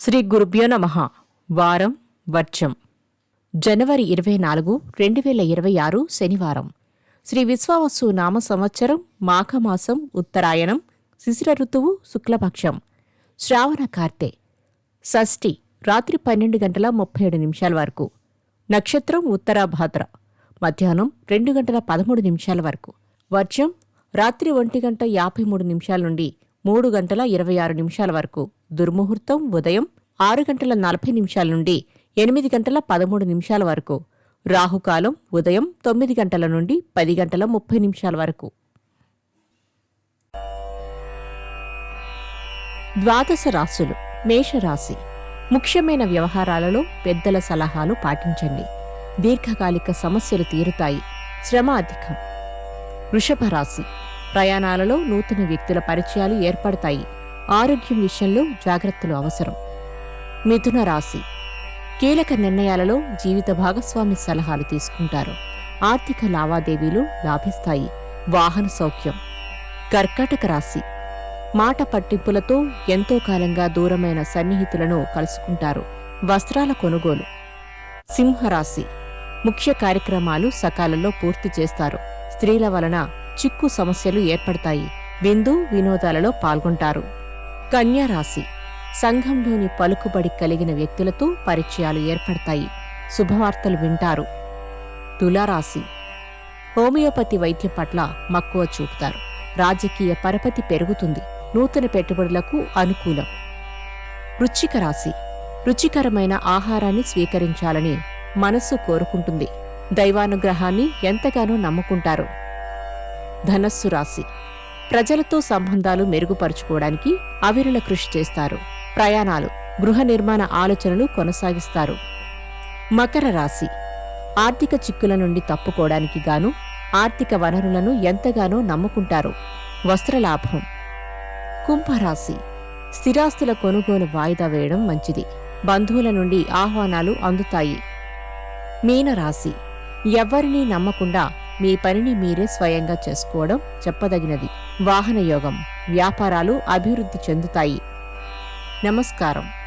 శ్రీ గురుభ్యో నమ. వారం వర్షం. జనవరి ఇరవై నాలుగు రెండు వేల ఇరవై ఆరు శనివారం. శ్రీ విశ్వావసు నామ సంవత్సరం మాఘమాసం ఉత్తరాయణం శిశిర ఋతువు శుక్లపక్షం. శ్రావణ కార్తె. షష్ఠి రాత్రి పన్నెండు గంటల ముప్పై ఏడు నిమిషాల వరకు. నక్షత్రం ఉత్తరాభాద్ర మధ్యాహ్నం రెండు గంటల పదమూడు నిమిషాల వరకు. వర్షం రాత్రి ఒంటి గంట యాభై మూడు నిమిషాల నుండి మూడు గంటల ఇరవై ఆరు నిమిషాల వరకు. దుర్ముహూర్తం ఉదయం ఆరు గంటల నలభై నిమిషాల నుండి ఎనిమిది గంటల పదమూడు నిమిషాల వరకు. రాహుకాలం ఉదయం తొమ్మిది గంటల నుండి పది గంటల ముప్పై నిమిషాల వరకు. ద్వాదశ రాశులు మేషరాశి. ముఖ్యమైన వ్యవహారాలలో పెద్దల సలహాలు పాటించండి. దీర్ఘకాలిక సమస్యలు తీరుతాయి. శ్రమ అధికం. వృషభ రాశి ప్రయాణాలలో నూతన వ్యక్తుల పరిచయాలు ఏర్పడతాయి. ఆరోగ్యం విషయంలో జాగ్రత్తలు అవసరం. మిథున రాశి. కీలక నిర్ణయాలలో జీవిత భాగస్వామి సలహాలు తీసుకుంటారు. ఆర్థిక లావాదేవీలు లాభిస్తాయి. వాహన సౌఖ్యం. కర్కాటక రాశి. మాట పట్టింపులతో ఎంతో కాలంగా దూరమైన సన్నిహితులను కలుసుకుంటారు. వస్త్రాల కొనుగోలు. సింహరాశి. ముఖ్య కార్యక్రమాలు సకాలంలో పూర్తి చేస్తారు. స్త్రీల వలన చిక్కు సమస్యలు ఏర్పడతాయి. విందు వినోదాలలో పాల్గొంటారు. కన్యారాశి సంఘంలోని పలుకుబడి కలిగిన వ్యక్తులతో పరిచయాలు ఏర్పడతాయి. శుభవార్తలు వింటారు. తులారాశి. హోమియోపతి వైద్యం పట్ల మక్కువ చూపుతారు. రాజకీయ పరపతి పెరుగుతుంది. నూతన పెట్టుబడులకు అనుకూలం. వృచ్చిక రాశి. రుచికరమైన ఆహారాన్ని స్వీకరించాలని మనస్సు కోరుకుంటుంది. దైవానుగ్రహాన్ని ఎంతగానో నమ్ముకుంటారు. ధనస్సు రాశి ప్రజలతో సంబంధాలు మెరుగుపరుచుకోవడానికి అవిరుల కృషి చేస్తారు. ప్రయాణాలు గృహ నిర్మాణ ఆలోచనలు కొనసాగిస్తారు. మకర రాశి ఆర్థిక చిక్కుల నుండి తప్పుకోవడానికి గాను ఆర్థిక వనరులను ఎంతగానో నమ్ముకుంటారు. వస్త్రలాభం కుంభరాశి స్థిరాస్తుల కొనుగోలు వాయిదా వేయడం మంచిది. బంధువుల నుండి ఆహ్వానాలు అందుతాయి. మీనరాశి ఎవ్వరినీ నమ్మకుండా మీ పనిని మీరే స్వయంగా చేసుకోవడం చెప్పదగినది. వాహన యోగం వ్యాపారాలు అభివృద్ధి చెందుతాయి. నమస్కారం.